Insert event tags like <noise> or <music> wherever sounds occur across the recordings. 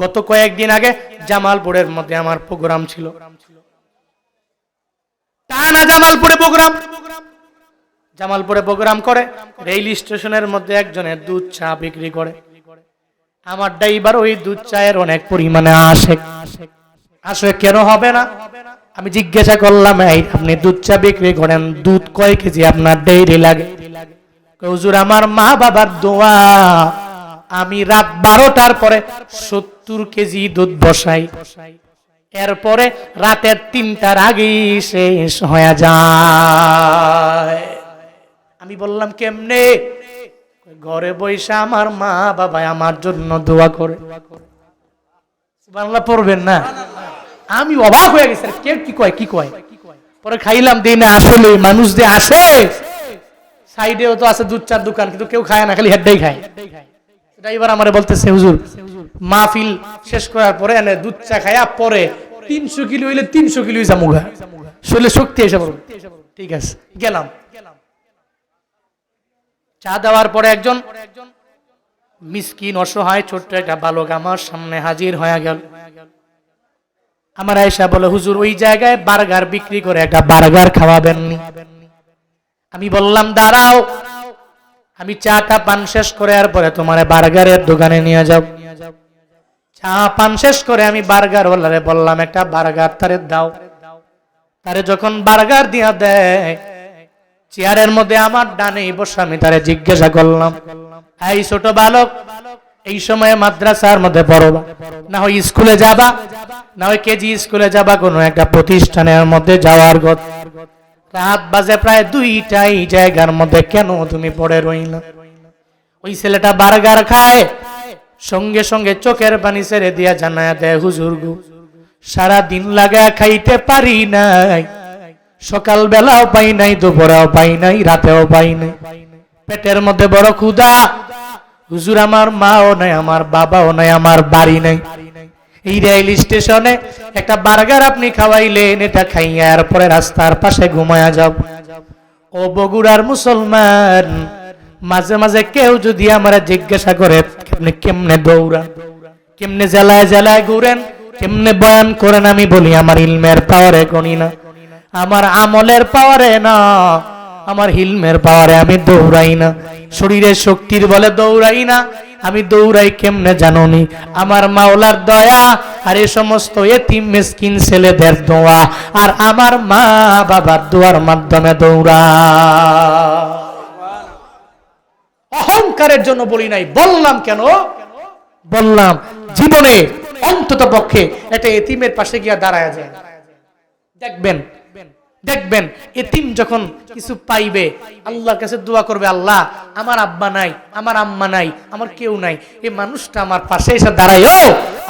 গত কয়েকদিন আগে জামালপুরের মধ্যে আমার প্রোগ্রাম ছিল। জামালপুরে প্রোগ্রাম। জামালপুরে প্রোগ্রাম করে রেল স্টেশনের মধ্যে একজনের দুধ চা বিক্রি করে। আমার ড্রাইভার ওই দুধ চায়ের অনেক পরিমাণে আসে। আসে কেন হবে না? আমি জিজ্ঞাসা করলাম, এই আপনি দুধ চা বিক্রি করেন, দুধ কয় কেজি আপনার ডেইরি লাগে? হুজুর, আমার মা বাবার দোয়া। আমি রাত বারোটার পরে সত্তর কেজি দুধ বসাই। এরপরে রাতের তিনটার আগেই শেষ হয়ে যায়। আমি বললাম, কেমনে? ঘরে বৈশা আমার মা বাবা আমার জন্য দোয়া করে। বাংলা পড়বেন না? আমি অবাক হয়ে গেছি কে কি কয় কি কয়? পরে খাইলাম দিই না আসলে মানুষ যে আসে, সাইডেও তো আছে দুধ চার দোকান, কিন্তু কেউ খায় না, খালি হেডটাই খায়। ড্রাইভার আমারে বলতেছে হুজুর মাহফিল শেষ করার পরে এনে দুধ চা খায়া পরে তিনশো কিলো হইলে তিনশো কিলো জামুগা শরীরে শক্তি এসে পড়বে। ঠিক আছে গেলাম। চা দেওয়ার পরে একজন মিসকিন অসহায় ছোট্ট একটা বালক আমার সামনে হাজির হয়ে গেল। আমার আয়সা বলে হুজুর ওই জায়গায় বার্গার বিক্রি করে একটা বার্গার খাওয়াবেননি? আমি বললাম দাঁড়াও। আমি চাটা পান শেষ করে আর পরে তোমার বার্গারের দোকানে নিয়ে যাও চা পান শেষ করে আমি বার্গার ওলারে বললাম, একটা বার্গার তারে দাও। তারে যখন বার্গার দিয়া দেয়, চেয়ারের মধ্যে আমার ডানে বসে আমি তারে জিজ্ঞাসা করলাম, এই ছোট বালক, এই সময়ে মাদ্রাসার মধ্যে পড়বা না হয় স্কুলে যাবা, না হয় কেজি স্কুলে যাবা, কোনো একটা প্রতিষ্ঠানের মধ্যে যাওয়ার গত রাত বাজে প্রায় দুইটাই জায়গার মধ্যে কেন তুমি পড়ে রইলা? ওই ছেলেটা বার্গার খায়, সঙ্গে সঙ্গে চোখের পানি ছেড়ে দিয়া জানায় দেয়, হুজুর গু সারা দিন লাগা খাইতে পারি নাই। সকাল বেলাও পাই নাই, দুপুরেও পাই নাই, রাতেও পাই নাই। পেটের মধ্যে বড় ক্ষুধা। হুজুর আমার মাও নাই, আমার বাবাও নাই, আমার বাড়ি নাই। এই রেল স্টেশনে একটা বার্গার আপনি খাওয়াইলেন, এটা খাইয়া পরে রাস্তার পাশে ঘুমায়া যাও। ও বগুড়ার মুসলমান, মাঝে মাঝে কেউ যদি আমরা জিজ্ঞাসা করে, আপনি কেমনে দৌড়ান কেমনে জেলায় জেলায় ঘুরেন? কেমনে বয়ান করেন? আমি বলি, আমার ইলমের পাওয়ারে গণি না। আমার আমলের পাওয়ারে না। আমার হিলমের পাওয়ারে আমি দৌড়াই না। শরীরের শক্তির বলে দৌড়াই না। আমি দৌড়াই কেমনে জাননি? আমার মাওলার দয়া আর এই সমস্ত এতিম মিসকিন ছেলেদের দোয়া আর আমার মা বাবার দোয়ার মাধ্যমে দৌড়া অহংকারের জন্য বলি নাই, বললাম কেন? বললাম, জীবনে অন্তত পক্ষে একটা এতিমের পাশে গিয়া দাঁড়ায় যায়। দেখবেন দেখবেন, এতিম যখন কিছু পাইবে, আল্লাহর কাছে দোয়া করবে, আল্লাহ, আমার আব্বা নাই, আমার আম্মা নাই, আমার কেউ নাই, এই মানুষটা আমার পাশে এসে দাঁড়ায়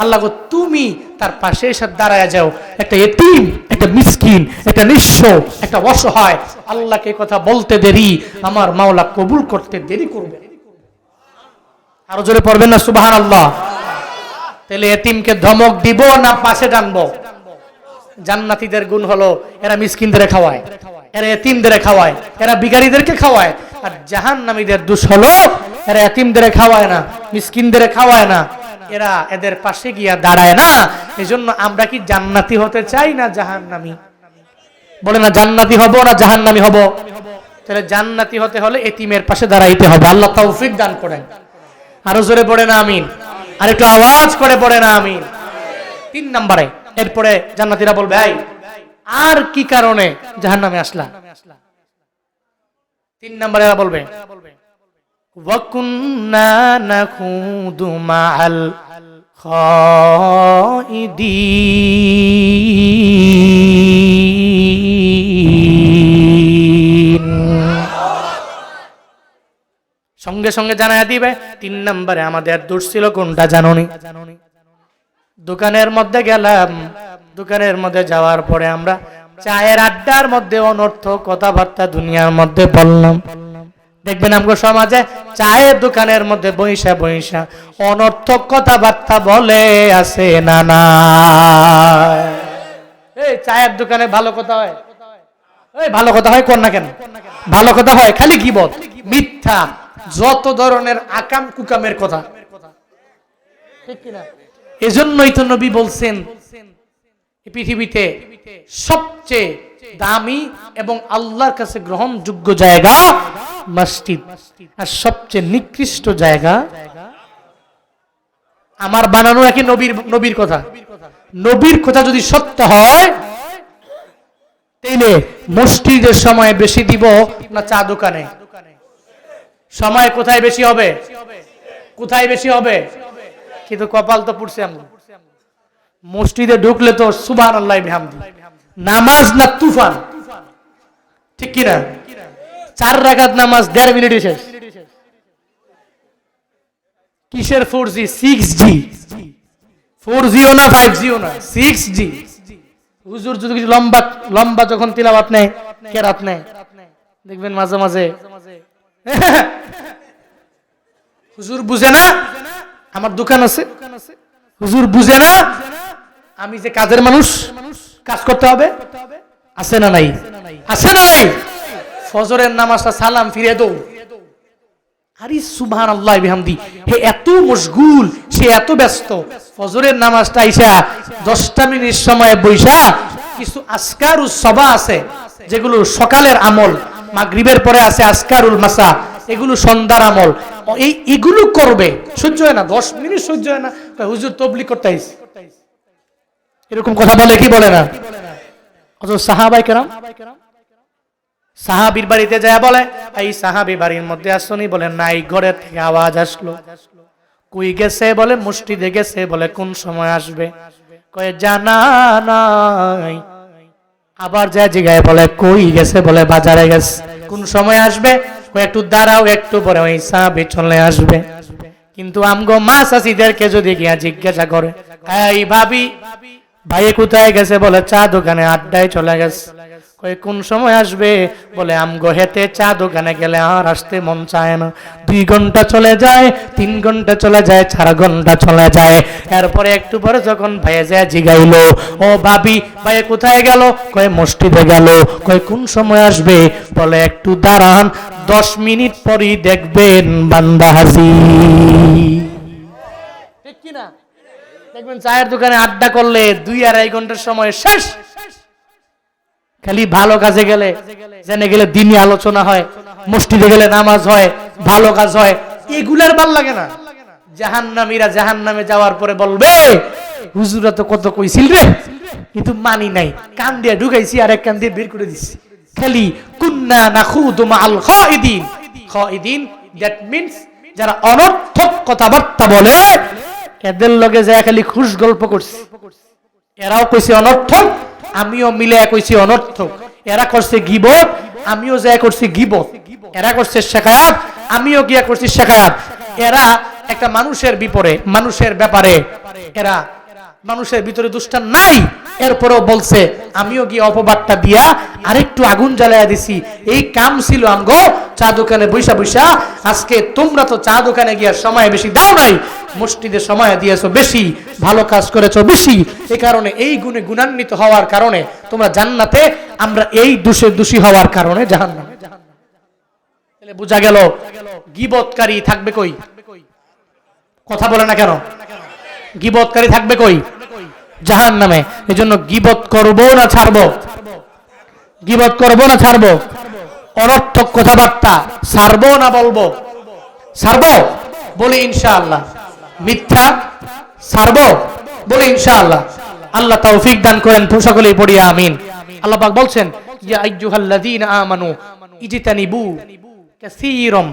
আল্লাহ গো, তুমি তার পাশে এসে দাঁড়ায় যাও। একটা এতিম, একটা মিসকিন, একটা নিঃস্ব, একটা অসহায়, আল্লাহকে কথা বলতে দেরি, আমার মাওলা কবুল করতে দেরি করবে। আরও জোরে পড়বেন না সুবাহান আল্লাহ তাহলে এতিমকে ধমক দিব না পাশে টানবো। জান্নাতীদের গুণ হলো এরা মিসকিনদের খাওয়ায়, এরা এতিমদের খাওয়ায়, এরা বিকারীদেরকে খাওয়ায়। আর জাহান্নামীদের দোষ হলো এরা এতিমদের খাওয়ায় না, মিসকিনদের খাওয়ায় না। এরা এদের পাশে গিয়া দাঁড়ায় না। এজন্য আমরা কি জান্নাতি হতে চাই না জাহান্নামী? বলে না, জান্নাতি হব না জাহান্নামী হব। তাহলে জান্নাতি হতে হলে এতিমের পাশে দাঁড়াইতে হবে। আল্লাহ তৌফিক দান করেন। আরও জোরে পড়ে না, আমিন। আর একটু আওয়াজ করে পড়ে না, আমিন। তিন নম্বরে এরপরে জান্নাতীরা বলবে, এই, আর কি কারণে জাহান্নামে আসলা? তিন নম্বরে এরা বলবে সঙ্গে সঙ্গে জানায় দিবে, তিন নম্বরে আমাদের দোষ ছিল কোনটা জাননি? দোকানের মধ্যে গেলাম। দোকানের মধ্যে যাওয়ার পরে আমরা চায়ের আড্ডার মধ্যে অনর্থ কথাবার্তা দুনিয়ার মধ্যে বললাম। দেখবেন আমগো সমাজে চায়ের দোকানের মধ্যে বৈশা বৈশা অনর্থক কথাবার্তা বলে আছে না না। এই চায়ের দোকানে ভালো কথা হয়? এই ভালো কথা হয় কোন না কেন? ভালো কথা হয় খালি কি বল? মিথ্যা। যত ধরনের আকাম কুকামের কথা। ঠিক কিনা? এজন্যই তো নবী বলছেন পৃথিবীতে সবচেয়ে দামি এবং আল্লাহর কাছে গ্রহণযোগ্য জায়গা মসজিদ। আর সবচেয়ে নিকৃষ্ট জায়গা আমার বানানো একই নবীর নবীর কথা। নবীর কথা যদি সত্য হয়, তাইলে মসজিদের সময় বেশি দিব না চা দোকানে? সময় কোথায় বেশি হবে? কোথায় বেশি হবে? কিন্তু কপাল তো পুড়ছে আমরা। মসজিদে ঢুকলে তো সুবান আল্লাহ বিহামদি। নামাজ না তুফান? ঠিক কিনা? চার রাকাত নামাজ, দেড় মিনিটে শেষ। কিসের four G six G. Four Jio না ফাইভ জিও না, সিক্স জি। হুজুর যদি কিছু লম্বা লম্বা যখন তিলাবাত নেয়, কেরাত নেয়। দেখবেন মাঝে মাঝে <laughs> হুজুর বুঝে না? আমার দোকান আছে। হুজুর বুঝে না? আমি যে কাজের মানুষ, কাজ করতে হবে? আছে না নাই? আছে না নাই? ফজরের নামাজটা সালাম ফিরে দৌ আরে সুবহান আল্লাহ বিহামদি, হে এত মশগুল, সে এত ব্যস্ত। ফজরের নামাজটা আইসা দশটা মিনিট সময় বৈশা কিছু আসকারুল সবা আছে, যেগুলো সকালের আমল, মাগরিবের পরে আছে আসকারুল মাসা। এগুলো সন্ধ্যার আমল। এই এগুলো করবে, সহ্য হয় না, দশ মিনিট সহ্য হয় না। হুজুর তবলি করতে আইস এরকম কথা বলে কি বলে না? সাহাবাই কেরাম, সাহাবির বাড়িতে বলে, এই সাহাবি বাড়ির মধ্যে আসনি, বলে, নাই ঘরের থেকে আওয়াজ আসলো। কই গেছে বলে, মসজিদে গেছে বলে, কোন সময় আসবে? কয়ে, জানা নাই। আবার যায় জিগায় বলে, কই গেছে? বলে, বাজারে গেছে। কোন সময় আসবে? একটু দাঁড়াও, একটু পরে ওই সাহাবি চলে আসবে। কিন্তু আমগো মা চাষিদেরকে যদি গিয়া জিজ্ঞাসা করে ভাবি ভাইয়ে কোথায় গেছে? বলে, চা দোকানে আড্ডায় চলে গেছে। কই কোন সময় আসবে? বলে, আমগো হেতে চা দোকানে গেলে আর আসতে মন চায় না। দুই ঘণ্টা চলে যায়, তিন ঘণ্টা চলে যায়, চার ঘণ্টা চলে যায়। এরপরে একটু পরে যখন ভাইয়ে যায় জিগাইলো, ও ভাবি, ভাইয়ে কোথায় গেল? কয় মসজিদে গেল। কয় কোন সময় আসবে? বলে, একটু দাঁড়ান, দশ মিনিট পরই দেখবেন বান্দা হাজি ঠিক কিনা? দেখবেন চায়ের দোকানে আড্ডা করলে দুই আড়াই ঘণ্টার সময় শেষ। খালি ভালো কাজে গেলে, জেনে গেলে দিনই আলোচনা হয়, মসজিদে গেলে নামাজ হয়, ভালো কাজ হয়, এগুলার ভালো লাগে না। জাহান্নামীরা জাহান্নামে যাওয়ার পরে বলবে, হুজুরা তো কত কইছিল রে? কিন্তু মানি নাই। কান দিয়ে ঢুকাইছি আর এক কান দিয়ে বের করে দিছি। খালি, কুন্না নাখুদু মাআল খাইদিন। খাইদিন দ্যাট মিন্স যারা অনর্থক কথাবার্তা বলে, এদের লগে যায় খালি খুশ গল্প করছে। এরাও কইছে অনর্থক, আমিও মিলে কইছি অনর্থক। এরা করছে গিবত, আমিও যায় করছি গিবত। এরা করছে শেখায়াত, আমিও গিয়া করছি শেখায়াত। এরা একটা মানুষের বিপরে মানুষের ব্যাপারে। এরা মানুষের ভিতরে দুষ্টান নাই। এরপরেও বলছে, আমিও গিয়ে অপবাদটা দিয়া আরেকটু আগুন জ্বালাইয়া দিছি। এই কাম ছিল আমগো চা দোকানে বৈশা বৈশা আজকে তোমরা তো চা দোকানে গিয়া সময় বেশি দাও নাই। মসজিদে সময় দিয়েছ বেশি, ভালো কাজ করেছ বেশি। এই কারণে এই গুণে গুণান্বিত হওয়ার কারণে তোমরা জান্নাতে, আমরা এই দোষে দোষী হওয়ার কারণে জাহান্নামে। তাহলে বোঝা গেল গিবতকারী থাকবে কই? কথা বলে না কেন? গিবৎকারী থাকবে কই? জাহান নামে এই জন্য গিবত করব না ছাড়বো? গিবত করব না ছাড়বো? অনর্থক কথাবার্তা। ছাড়বো না বলব? ছাড়বো বলি ইনশাআল্লাহ। মিথ্যা? ছাড়বো বলি ইনশাআল্লাহ। আল্লাহ তৌফিক দান করেন, সকলেই পড়িয়া আমিন। আল্লাহ পাক বলছেন, ইয়া আইয়ুহাল্লাযীনা আমানু ইজতানিবু কাসীরাম।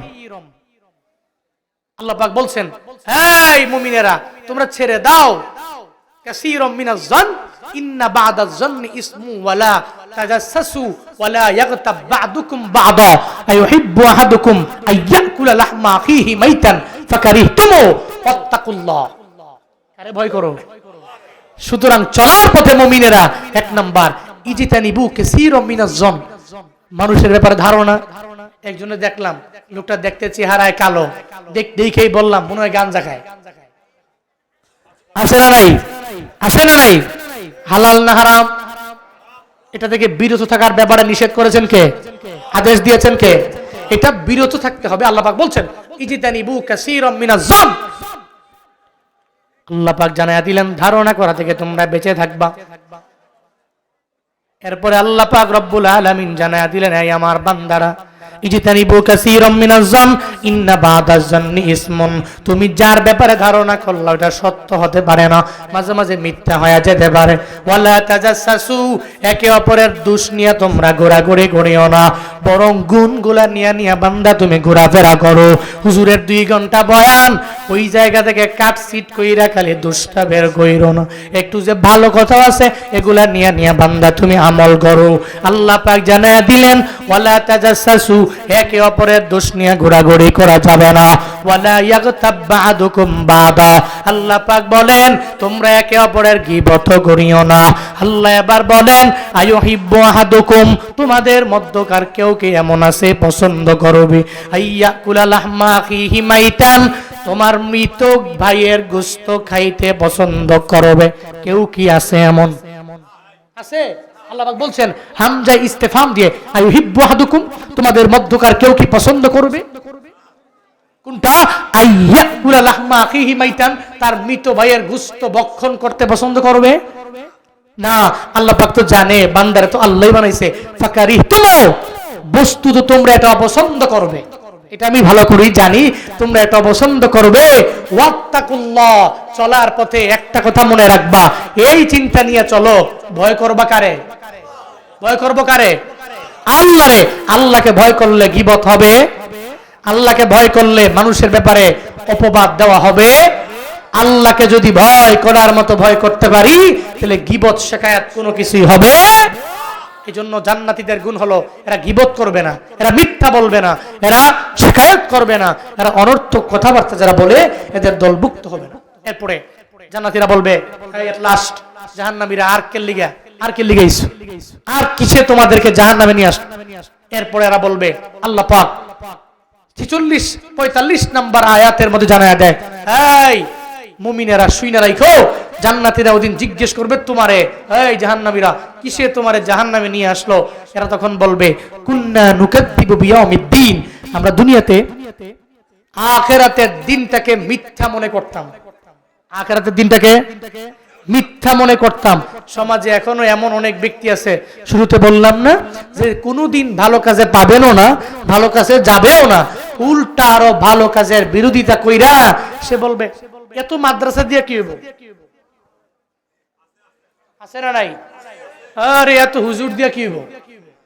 আল্লাহ পাক বলছেন এই মুমিনেরা, তোমরা ছেড়ে দাও। কাসীরাম মিনাজ জান ইন্না বাদাজ জান্নি সুতরাং চলার পথে মুমিনেরা, এক নাম্বার, ইজিতানিবু কাসীরাম মিনাজ জান মানুষের ব্যাপারে ধারণা। একজনে দেখলাম, লোকটা দেখতে চেহারায় কালো। দেখ, দেখেই বললাম, মনে হয় গাঞ্জা খায়। আছে না নাই? আছে না নাই? হালাল না হারাম? এটা থেকে বিরত থাকার ব্যাপারে নিষেধ করেছেন কে? আদেশ দিয়েছেন কে? এটা বিরত থাকতে হবে, আল্লাহ পাক বলছেন, ইজিতানিবু কাসীরাম মিনাজ জান আল্লাহ পাক জানাইয়া দিলেন, ধারণা করা থেকে তোমরা বেঁচে থাকবা। এরপরে আল্লাহ পাক রব্বুল আলামিন জানাইয়া দিলেন, এই আমার বান্দারা ইজতানিবু কাসীরাম মিনাজ জান ইন্না বাদাজ জান্নি ইসমুন। তুমি যার ব্যাপারে ধারণা করলে, ওটা সত্য হতে পারে না। মাঝে মাঝে মিথ্যা হয়ে যেতে পারে। ওয়ালা তাজাসসু একে অপরের দুষ নিয়ে তোমরা ঘোরাঘুরি করিও না। বরং গুণগুলা নিয়ে নিয়ে বান্দা তুমি ঘোরাফেরা করো। হুজুরের দুই ঘণ্টা বয়ান, ওই জায়গা থেকে কাট সিট কইরা খালি দুষ্টা বের কইরো না। একটু যে ভালো কথা আছে, এগুলা নিয়ে নিয়ে বান্দা তুমি আমল করো। আল্লাহ পাক জানায়া দিলেন, ওয়ালা তাজাসসু একে অপরের দোষ নিয়ে ঘোরাঘুরি করা যাবে না। আল্লাহ পাক বলেন, তোমরা একে অপরের করিও না। আল্লাহ এবার বলেন আহাদুকুম, তোমাদের মধ্যকার কেউ কি এমন আছে পছন্দ করবে? আইয়া কুলা লাহমা আখিহি তোমার মৃত ভাইয়ের গোস্ত খাইতে পছন্দ করবে। কেউ কি আছে এমন? আছে? বলছেন হামজা ইস্তেফাম দিয়ে হিব্বু আহাদুকুম, তোমাদের মধ্যকার কেউ কি পছন্দ করবে? কোনটা? লাহমা আখিহি মাইতান, তার মৃত ভাইয়ের গুস্ত বক্ষণ করতে পছন্দ করবে? না, আল্লাহ পাক তো জানে, বান্দারে তো আল্লাহই বানাইছে। ফাকারি তুমো বস্তু তো তোমরা এটা অপছন্দ করবে। এটা আমি ভালো করেই জানি, তোমরা এটা অপছন্দ করবে। ওয়াত্তাকুল্লাহ, চলার পথে একটা কথা মনে রাখবা, এই চিন্তা নিয়ে চলো, ভয় করবা কারে? ভয় করব কারে? আল্লাহরে। আল্লাহকে ভয় করলে গিবত হবে। আল্লাহকে ভয় করলে মানুষের ব্যাপারে অপবাদ দেওয়া হবে। আল্লাহকে যদি ভয় করার মতো ভয় করতে পারি, তাহলে গিবত, শেখায়াত কোনো কিছুই হবে এই জন্য জান্নাতীদের গুণ হলো, এরা গিবত করবে না, এরা মিথ্যা বলবে না, এরা শেখায়ত করবে না, এরা অনর্থক কথাবার্তা যারা বলে, এদের দলভুক্ত হবে না। এরপরে জান্নাতীরা বলবে লাস্ট জাহান্নামীরা আর কে লিগা? আর কে আর কিসে তোমাদেরকে জাহান্নামে নিয়ে আস এরপরে এরা বলবে, আল্লাহ পাক ছিচল্লিশ, পঁয়তাল্লিশ নাম্বার আয়াতের মধ্যে দেয় মুমিনেরা জান্নাতীরা ওদিন জিজ্ঞেস করবে তোমারে, এই জাহান্নামীরা, কিসে তোমারে জাহান্নামে নিয়ে আসলো? এরা তখন বলবে, কুন্না নুকাদ্দিবু বিয়াউমিদ্দিন, আমরা দুনিয়াতে আখেরাতের দিনটাকে মিথ্যা মনে করতাম। আখেরাতের দিনটাকে? মিথ্যা মনে করতাম। সমাজে এখনও এমন অনেক ব্যক্তি আছে, শুরুতে বললাম না, যে কোনোদিন ভালো কাজে পাবেনও না, ভালো কাজে যাবেও না। উল্টা আরও ভালো কাজের বিরোধিতা কইরা সে বলবে, এত মাদ্রাসা দিয়ে কি হইব? আছে না নাই? আরে, এত হুজুর দিয়ে কি হইব?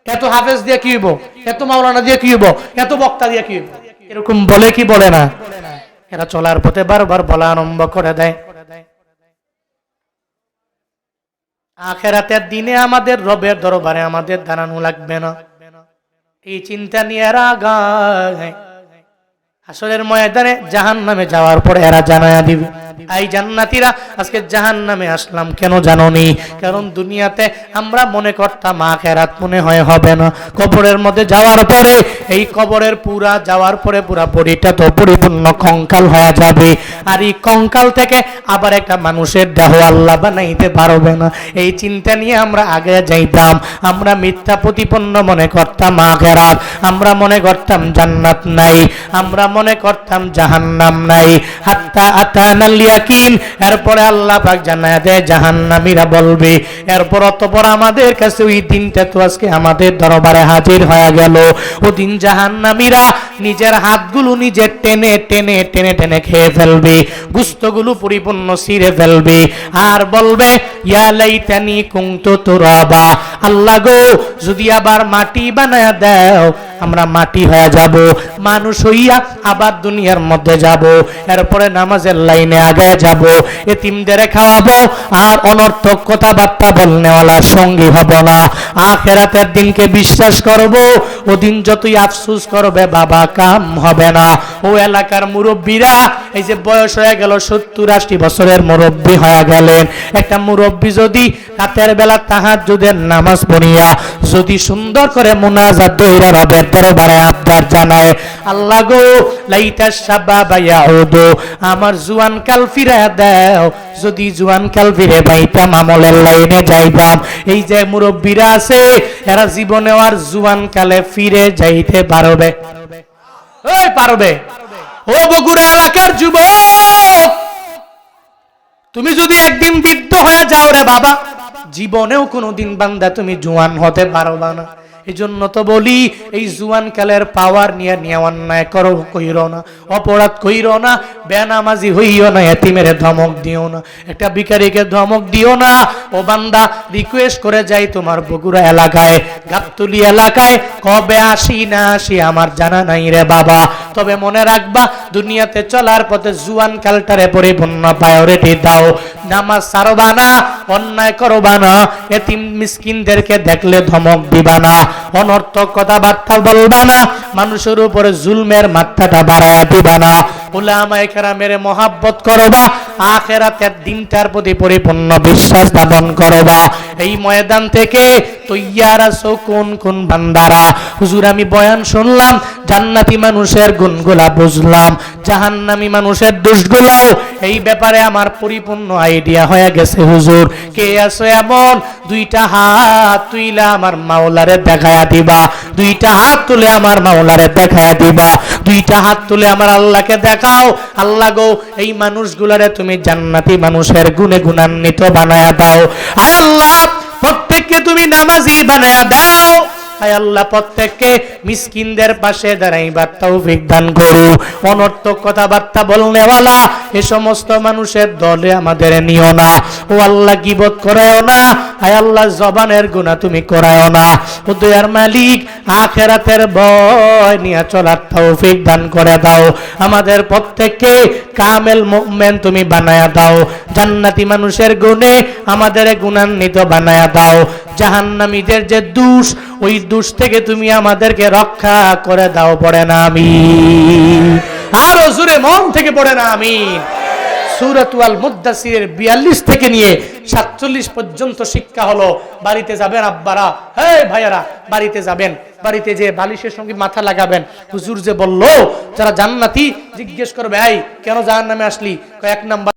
এত হাফেজ দিয়ে কি হইব? এত মাওলানা দিয়ে কি হইব? এত বক্তা দিয়ে কি হইব? এরকম বলে কি বলে না? এরা চলার পথে বারবার বলা আরম্ভ করে দেয়। আখেরাতের দিনে আমাদের রবের দরবারে আমাদের দাঁড়ানো লাগবে না। এই চিন্তা নিয়ে এরা আসলের ময়দানে জাহান নামে যাওয়ার পরে এরা জানায়া দিবে এই জান্নাতীরা, আজকে জাহান নামে আসলাম, কেন জাননি? কারণ দুনিয়াতে আমরা মনে করতাম, আখেরাত মনে হয় হবে না। কবরের মধ্যে যাওয়ার পরে, এই কবরের পুরা যাওয়ার পরে পুরা বডিটা তো পরিপূর্ণ কঙ্কাল হয়ে যাবে। আর এই কঙ্কাল থেকে আবার একটা মানুষের দেহ আল্লাহ বানাইতে পারবে না। এই চিন্তা নিয়ে আমরা আগে যাইতাম। আমরা মিথ্যা প্রতিপন্ন মনে করতাম, আখেরাত। আমরা মনে করতাম, জান্নাত নাই। আমরা মনে করতাম জাহান্নাম নাই। হাত্তা আতানাল ইয়াকিন। এরপরে আল্লাহ পাক জানায় দেয়, জাহান্নামীরা বলবে, এরপর অতপর আমাদের কাছে ওই দিনটা তো আজকে আমাদের দরবারে হাজির হয়ে গেল। ওদিন জাহান্নামীরা নিজের হাতগুলো নিজে টেনে টেনে টেনে টেনে খেয়ে ফেলবে, গুস্তগুলো পরিপূর্ণ ছিঁড়ে ফেলবে আর বলবে, ইয়া লাইতানি কুনতু তুরাবা। আল্লাহ গো, যদি আবার মাটি বানায় দাও আমরা মাটি হয়ে যাব, মানুষ হইয়া আবার দুনিয়ার মধ্যে যাব, এরপরে নামাজের লাইনে আগে যাব, এতিমদের খাওয়াবো, আর অনর্থক কথাবার্তা বলনেওয়ালার সঙ্গী হব না। আখেরাতের দিনকে বিশ্বাস করব, ওদিন যতই আফসুস করবে বাবা কাম হবে না। ও এলাকার মুরব্বীরা, এই যে বয়স হয়ে গেল সত্তর আশি বছরের মুরব্বী হয়ে গেলেন। একটা মুরব্বী যদি রাতের বেলা তাহার যুদের নামাজ পড়িয়া, যদি সুন্দর করে মুনাজাত দৈরা রবের দরবারে আবদার জানায়, আল্লাহ গো, লাইতা সাবাবা ইয়াউদু আমার জুয়ান কাল ফিরা দাও, যদি জুয়ান কাল ফিরে পাইতাম আমলের লাইনে যাইতাম। এই যে মুরব্বীরা আছে, এরা জীবনে আর জুয়ান কালে ফিরে যাইতে পারবে। ওই পারবে। ও বগুড়া এলাকার যুবক! তুমি যদি একদিন বৃদ্ধ হয়ে যাও রে বাবা, জীবনেও কোনোদিন বান্দা তুমি জোয়ান হতে পারবা না। এই জন্য তো বলি, এই জুয়ান কালের পাওয়ার নিয়ে নিয়ে অন্যায় করো, কইর না, অপরাধ কইর না, বেনামাজি হইও না, এতিমের ধমক দিও না, একটা ভিখারিকে ধমক দিও না, ও বান্দা রিকোয়েস্ট করে যাই তোমার বগুড়া এলাকায়, গাবতলি এলাকায়, কবে আসি না আসি আমার জানা নাই রে বাবা, তবে মনে রাখবা, দুনিয়াতে চলার পথে জুয়ান কালটারে পরিপূর্ণ প্রায়োরিটি দাও নামাজ সারবা না, অন্যায় করবা না। এতিম মিসকিনদেরকে দেখলে ধমক দিবা না। অনর্থক কথাবার্তা বলবা না। মানুষের উপরে জুলমের মাত্রাটা বাড়ায়া দিবা না। আমি বয়ান শুনলাম, জান্নাতি মানুষের গুণগুলা বুঝলাম, জাহান্নামি মানুষের দোষগুলাও। এই ব্যাপারে আমার পরিপূর্ণ আইডিয়া হয়ে গেছে, হুজুর। কে আছো এমন? দুইটা হাত তুইলা আমার মাওলারে দেখায়া দিবা। দুইটা হাত তুলে আমার মাওলারে দেখায়া দিবা। দুইটা হাত তুলে আমার আল্লাহকে দেখাও আল্লাহ গো, এই মানুষগুলারে তুমি জান্নাতি মানুষের গুণে গুণান্বিত বানায়া দাও। আল্লাহ, প্রত্যেককে তুমি নামাজি বানায়া দাও। আয় আল্লাহ, প্রত্যেককে মিসকিনদের পাশে দাঁড়াইবার তৌফিক দান করু। অনর্থক কথাবার্তা বলনেওয়ালা, এ সমস্ত মানুষের দলে আমাদের নিও না। ও আল্লাহ, গিবত করায়ও না। আয় আল্লাহ, জবানের গুণা তুমি করায়ও না। ও দয়ার মালিক, আখেরাতের ভয় নিয়ে চলার তৌফিক দান করে দাও। আমাদের প্রত্যেককে কামেল মুমিন তুমি বানায়া দাও। জান্নাতি মানুষের গুণে আমাদের গুণান্বিত বানায়া দাও। জাহান্নামীদের যে দুষ, ওই দুষ থেকে তুমি আমাদেরকে রক্ষা করে দাও, পড়ে না আমি আরও জোরে মন থেকে পড়ে না আমি সুরাতুয়াল মুদাসিরের বিয়াল্লিশ থেকে নিয়ে সাতচল্লিশ পর্যন্ত শিক্ষা হলো, বাড়িতে যাবেন আব্বারা হে ভাইয়ারা, বাড়িতে যাবেন। বাড়িতে যে বালিশের সঙ্গে মাথা লাগাবেন। হুজুর যে বলল, যারা জান্নাতি, জিজ্ঞেস করবে, এই, কেন জাহান্নামে আসলি? এক নাম্বার